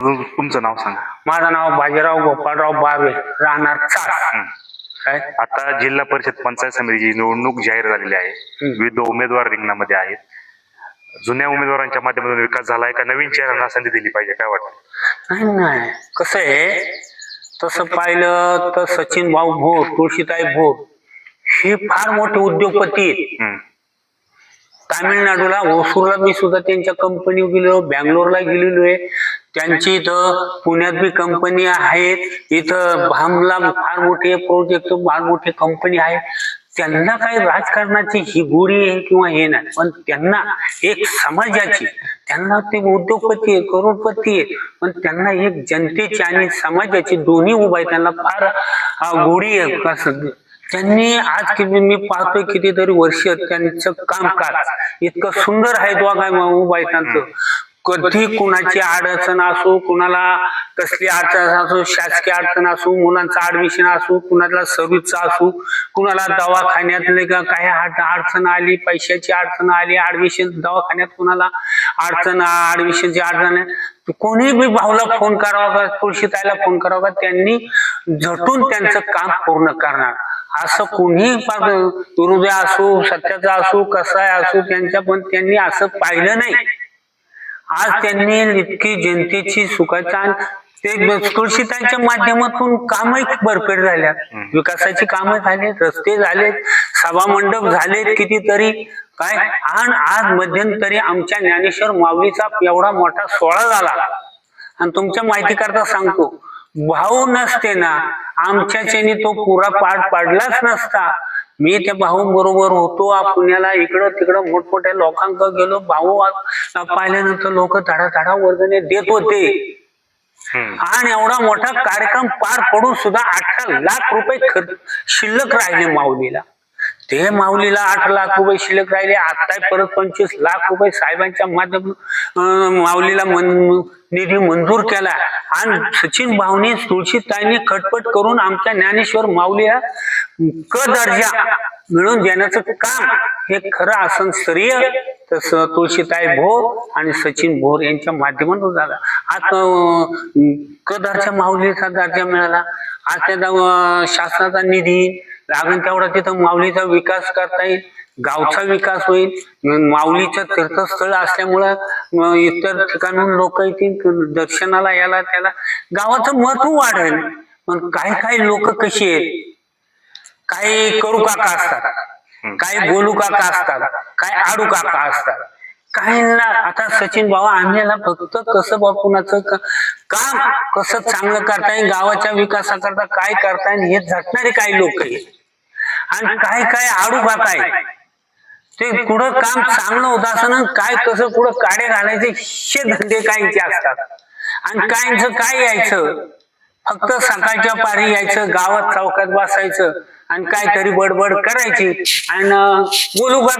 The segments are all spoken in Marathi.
तुम- तुमचं नाव सांगा. माझं नाव बाजीराव गोपाळराव बाबे राहणार हं. काय? आता जिल्हा परिषद पंचायत समितीची निवडणूक जाहीर झालेली आहे. विविध उमेदवार रिंगणामध्ये आहेत. जुन्या उमेदवारांच्या माध्यमातून विकास झालाय का? नवीन चेहऱ्यांना संधी दिली पाहिजे काय वाटतं? नाही नाही. कसं आहे तसं पाहिलं तर सचिन भाऊ भोर तुळशीताई भोर हे फार मोठे उद्योगपती आहेत. तामिळनाडूला ओसूरला मी सुद्धा त्यांच्या कंपनी गेलो बँगलोरला गेलेलो आहे. त्यांची इथं पुण्यात बी कंपनी आहेत. इथं भामला फार मोठे प्रोजेक्ट फार मोठी कंपनी आहे. त्यांना काही राजकारणाची ही गोडी आहे किंवा हे नाही. पण त्यांना एक समाजाची त्यांना ते उद्योगपती आहे करोडपती आहे. पण त्यांना एक जनतेची आणि समाजाची दोन्ही उभा आहे. त्यांना फार गोडी आहे. त्यांनी आज किती मी पाहतोय कितीतरी वर्ष त्यांचं कामकाज. इतकं सुंदर आहे दोघा उभा आहे त्यांचं. कधी कुणाची अडचण असो कुणाला कसली अडचण असो शासकीय अडचण असो मुलांचं ऍडमिशन असो कुणाला सर्व्हिसचा असो कुणाला दवाखान्यातले का काही अड- अडचण आली पैशाची अडचण आली ऍडमिशन दवाखान्यात कुणाला अडचण ऍडमिशनची अडचण आहे कोणी बी भाऊला फोन करावा का तुळशीताईला फोन करावा का त्यांनी झटून त्यांचं काम पूर्ण करणार. असं कोणी हृदय असो सत्याचा असो कसा असो त्यांच्या पण त्यांनी असं पाहिलं नाही. आज त्यांनी इतकी जनतेची सुखाचान ते तुळशीतांच्या माध्यमातून कामही भरपेट झाल्यात विकासाची कामं झाली रस्ते झाले सभा मंडप झाले कितीतरी. काय? आणि आज मध्यंतरी आमच्या ज्ञानेश्वर माऊलीचा एवढा मोठा सोहळा झाला. आणि तुमच्या माहिती करता सांगतो भाऊ नसते ना आमच्याच्याने तो पुरा पाठ पाडलाच नसता. मी त्या भाऊ बरोबर होतो. पुण्याला इकडं तिकडं मोठमोठ्या लोकांक गेलो. भाऊ पाहिल्यानंतर लोक धडा धडा वर्गणे देत होते. आणि एवढा मोठा कार्यक्रम पार पडून सुद्धा अठरा लाख रुपये खर्च शिल्लक राहिले माऊलीला. ते माऊलीला आठ लाख रुपये शिल्लक राहिले. आता परत पंचवीस लाख रुपये साहेबांच्या माध्यम माऊलीला मन निधी मंजूर केला. आणि सचिन भावने तुळशीताईंनी खटपट करून आमच्या ज्ञानेश्वर माऊलीला क दर्जा मिळून देण्याचं काम हे खरं आसन श्रेय तस तुळशीताई भोर आणि सचिन भोर यांच्या माध्यमातून झाला. आता क दर्जा माऊलीचा दर्जा मिळाला. आज त्याचा शासनाचा निधी लागून तेवढा तिथं माऊलीचा विकास करता येईल गावचा विकास होईल. माऊलीचं तीर्थस्थळ असल्यामुळं इतर ठिकाणून लोक येतील दर्शनाला याला त्याला गावाचं महत्त्व वाढेल. पण काही काही लोक कशी आहेत? काही करू काका असतात काही बोलू काका असतात काही आडू काका असतात. काहींना आता सचिन बाबा आम्हाला फक्त कसं बा कुणाचं काम कसं चांगलं करता येईल गावाच्या विकासाकरता काय करता येईल हे झटणारे काही लोक आहेत. आणि काय काय आडू काय ते कुठं काम चांगलं होत असं काय कसं कुठं काडे घालायचे हे धंदे काहींचे असतात. आणि काहींचं काय यायचं? फक्त सकाळच्या पारी यायचं गावात चौकात बसायचं आणि काहीतरी बडबड करायची. आणि बोलू का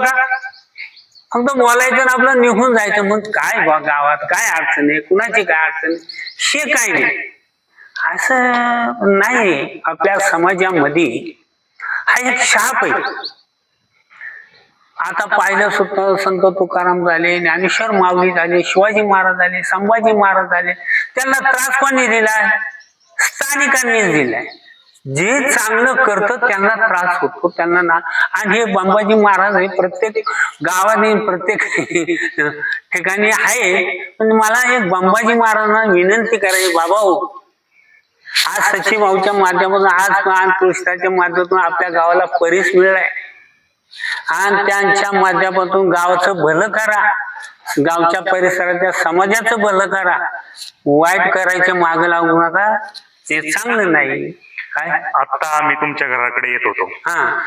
फक्त बोलायचं आणि आपलं निघून जायचं. मग काय बा गावात काय अडचण आहे? कुणाची काय अडचण आहे? हे काय नाही. असं नाही. आपल्या समाजामध्ये हा एक शाप आहे. आता पाहिलं सुद्धा संत तुकाराम झाले ज्ञानेश्वर माऊली झाले शिवाजी महाराज झाले संभाजी महाराज झाले त्यांना त्रास कोणी दिलाय? स्थानिकांनीच दिलाय. जे चांगलं करतं त्यांना त्रास होतो त्यांना ना आणि हे बांबाजी महाराज हे प्रत्येक गावाने प्रत्येक ठिकाणी आहे. पण मला एक बांबाजी महाराजांना विनंती करायची बाबा हो आज सचिव भाऊच्या माध्यमातून आज आज कृष्णाच्या माध्यमातून आपल्या गावाला परीस मिळालाय. आणि त्यांच्या माध्यमातून गावाचं भलं करा. गावच्या परिसराच्या समाजाचं भलं करा. वाईट करायचं माग लागू नका. ते चांगलं नाही. काय? आता मी तुमच्या घराकडे येत होतो. हा.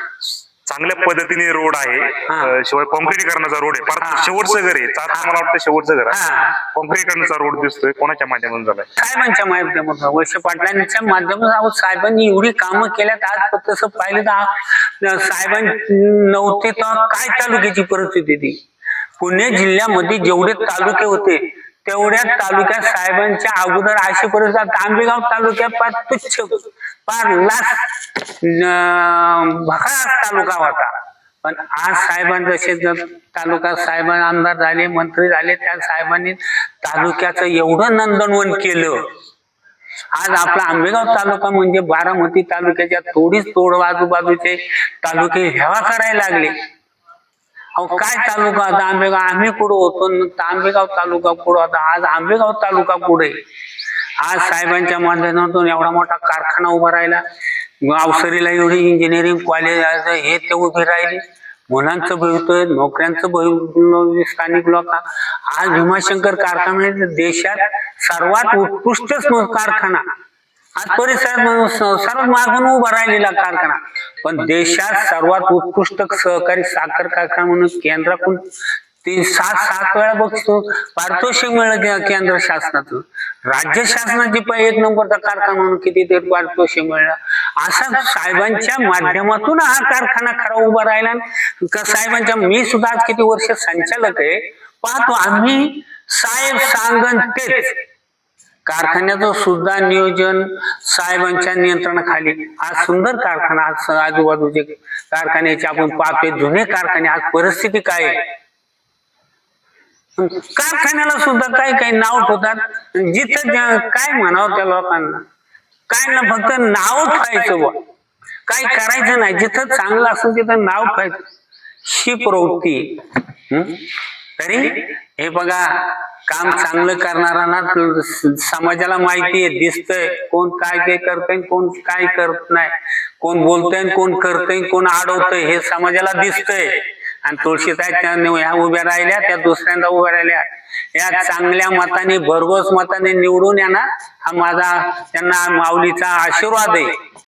चांगल्या पद्धतीने रोड आहे हा. अं, शिवाय कॉन्क्रीटीकरणाचा रोड आहे हा. फार शेवटचं घर आहे हा. मला वाटतं शेवटचं घर आहे हा. कॉन्क्रीटीकरणाचा रोड दिसतोय कोणाच्या माध्यमातून झालाय साहेबांच्या माध्यमातून वर्ष पाटलांच्या माध्यमातून अहो, साहेबांनी एवढी कामं केल्यात आज तसं पाहिलं तर आ- साहेबां नव्हते तर काय तालुक्याची परिस्थिती ती पुणे जिल्ह्यामध्ये जेवढे तालुके होते तेवढ्या तालुक्यात साहेबांच्या अगोदर अशी परिस्थिती आंबेगाव तालुक्यात फार तुच्छ फार लाच तालुका होता. पण आज साहेबांनी जसे जर तालुका साहेबां आमदार झाले मंत्री झाले त्या साहेबांनी तालुक्याचं एवढं नंदनवन केलं. आज आपला आंबेगाव तालुका म्हणजे बारामती तालुक्याच्या थोडीच तोड आजूबाजूचे तालुके हेवा करायला लागले. अहो काय तालुका? आता आंबेगाव आम्ही कुठं होतो आंबेगाव तालुका कुठं होता आज आंबेगाव तालुका पुढे आज साहेबांच्या माध्यमातून एवढा मोठा कारखाना उभा राहिला. अवसरीला एवढी इंजिनिअरिंग कॉलेज हे ते उभे राहिले. मुलांचं भवितव्य नोकऱ्यांचं भवितव्य स्थानिक लोक. आज भीमाशंकर कारखाना हे देशात सर्वात उत्कृष्ट कारखाना. आज परिसर सर्वात मागून उभा राहिलेला कारखाना. पण देशात सर्वात उत्कृष्ट सहकारी साखर कारखाना म्हणून केंद्राकडून ते सात सात वेळा बघतो. पारितोषिक मिळलं केंद्र शासनातून. राज्य शासनाची पण एक नंबरचा कारखाना म्हणून किती ते पारितोषिक मिळलं. असा साहेबांच्या माध्यमातून हा कारखाना खरा उभा राहिला. का साहेबांच्या मी सुद्धा आज किती वर्ष संचालक आहे पाहतो आम्ही साहेब सांगन तेच. कारखान्याचं सुद्धा नियोजन साहेबांच्या नियंत्रणाखाली. आज सुंदर कारखाना आज आजूबाजूचे कारखान्याचे आपण पाहतोय. जुने कारखाने आज परिस्थिती काय आहे? कारखान्याला सुद्धा काही काही नाव ठेवतात. जिथं काय म्हणावं त्या लोकांना? काय ना फक्त नाव ठेवायचं बुवा. काय करायचं नाही. जिथं चांगलं असेल तिथं नाव ठेवायचं. ही प्रवृत्ती. तरी? हे बघा काम चांगलं करणारा ना समाजाला माहिती आहे दिसतंय. कोण काय काय करतंय कोण काय करत नाही. कोण बोलतंय कोण करतंय कोण अडवतंय हे समाजाला दिसतंय. आणि तुळशीताई ह्या उभ्या राहिल्या त्या दुसऱ्यांदा उभ्या राहिल्या. या चांगल्या मताने भरघोस मताने निवडून येणार हा माझा त्यांना माऊलीचा आशीर्वाद आहे.